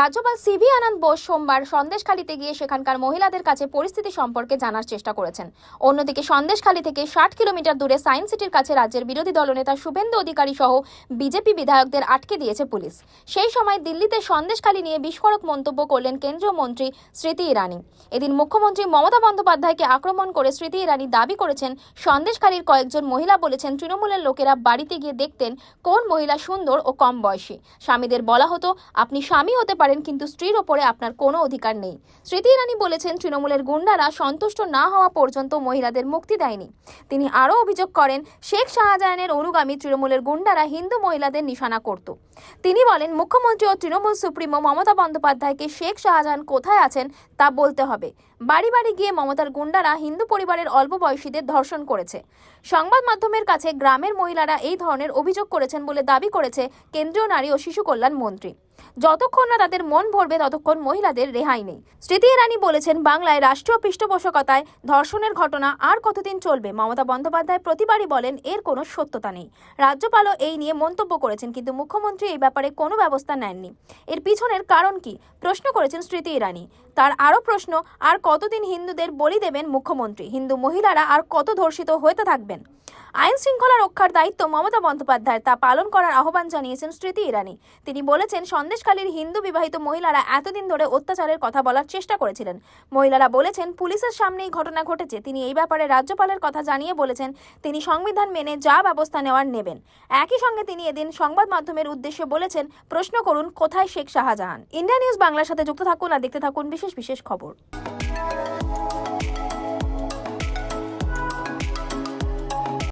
রাজ্যপাল সিভি আনন্দ বোস সোমবার সন্দেশখালীতে গিয়ে সেখানকার মহিলাদের কাছে পরিস্থিতি সম্পর্কে জানার চেষ্টা করেছেন। অন্যদিকে সন্দেশখালী থেকে ষাট কিলোমিটার দূরে সায়েন্স সিটির কাছে রাজ্যের বিরোধী দলনেতা শুভেন্দু অধিকারী সহ বিজেপি বিধায়কদের আটকে দিয়েছে পুলিশ। সেই সময় দিল্লিতে সন্দেশখালী নিয়ে বিস্ফোরক মন্তব্য করলেন কেন্দ্রীয় মন্ত্রী স্মৃতি ইরানি। এদিন মুখ্যমন্ত্রী মমতা বন্দ্যোপাধ্যায়কে আক্রমণ করে স্মৃতি ইরানি দাবি করেছেন, সন্দেশখালীর কয়েকজন মহিলা বলেছেন, তৃণমূলের লোকেরা বাড়িতে গিয়ে দেখতেন কোন মহিলা সুন্দর ও কম বয়সী। স্বামীদের বলা হতো, আপনি স্বামী হতে পারেন, কিন্তু স্ত্রীর ওপরে আপনার কোনো অধিকার নেই। স্মৃতি ইরানি বলেছেন, তৃণমূলের গুন্ডারা সন্তুষ্ট না হওয়া পর্যন্ত মহিলাদের মুক্তি দেয়নি। তিনি আরও অভিযোগ করেন, শেখ শাহজাহানের অনুগামী তৃণমূলের গুন্ডারা হিন্দু মহিলাদের নিশানা করত। তিনি বলেন, মুখ্যমন্ত্রী ও তৃণমূল সুপ্রিমো মমতা বন্দ্যোপাধ্যায়কে শেখ শাহজাহান কোথায় আছেন তা বলতে হবে। বাড়ি বাড়ি গিয়ে মমতার গুন্ডারা হিন্দু পরিবারের অল্প বয়সীদের ধর্ষণ করেছে। সংবাদ মাধ্যমের কাছে গ্রামের মহিলারা এই ধরনের অভিযোগ করেছেন বলে দাবি করেছে কেন্দ্রীয় নারী ও শিশু কল্যাণ মন্ত্রী। যতক্ষণ না তাদের মন ভরবে, ততক্ষণ মহিলাদের রেহাই নেই। স্মৃতি ইরানি বলেছেন, বাংলায় রাষ্ট্রীয় পৃষ্ঠপোষকতায় ধর্ষণের ঘটনা আর কতদিন চলবে? মমতা বন্দ্যোপাধ্যায় প্রতিবারই বলেন, এর কোনো সত্যতা নেই। রাজ্যপালও এই নিয়ে মন্তব্য করেছেন, কিন্তু মুখ্যমন্ত্রী এই ব্যাপারে কোনো ব্যবস্থা নেননি। এর পিছনের কারণ কি? প্রশ্ন করেছেন স্মৃতি ইরানি। তার আরও প্রশ্ন, আর কতদিন হিন্দুদের বলি দেবেন মুখ্যমন্ত্রী? হিন্দু মহিলারা আর কত ধর্ষিত হতে থাকবেন? আইন শৃঙ্খলা রক্ষার দায়িত্ব মমতা বন্দ্যোপাধ্যায়ের, তা পালন করার আহ্বান জানিয়েছেন স্মৃতি ইরানি। তিনি বলেছেন, সন্দেশখালীর হিন্দু বিবাহিত মহিলারা এতদিন ধরে অত্যাচারের কথা বলার চেষ্টা করেছিলেন। মহিলারা বলেছেন, পুলিশের সামনেই ঘটনা ঘটেছে। তিনি এই ব্যাপারে রাজ্যপালের কথা জানিয়ে বলেছেন, তিনি সংবিধান মেনে যা ব্যবস্থা নেওয়ার নেবেন। একই সঙ্গে তিনি এদিন সংবাদ মাধ্যমের উদ্দেশ্যে বলেছেন, প্রশ্ন করুন, কোথায় শেখ শাহজাহান? ইন্ডিয়া নিউজ বাংলার সাথে যুক্ত থাকুন আর দেখতে থাকুন বিশেষ বিশেষ খবর।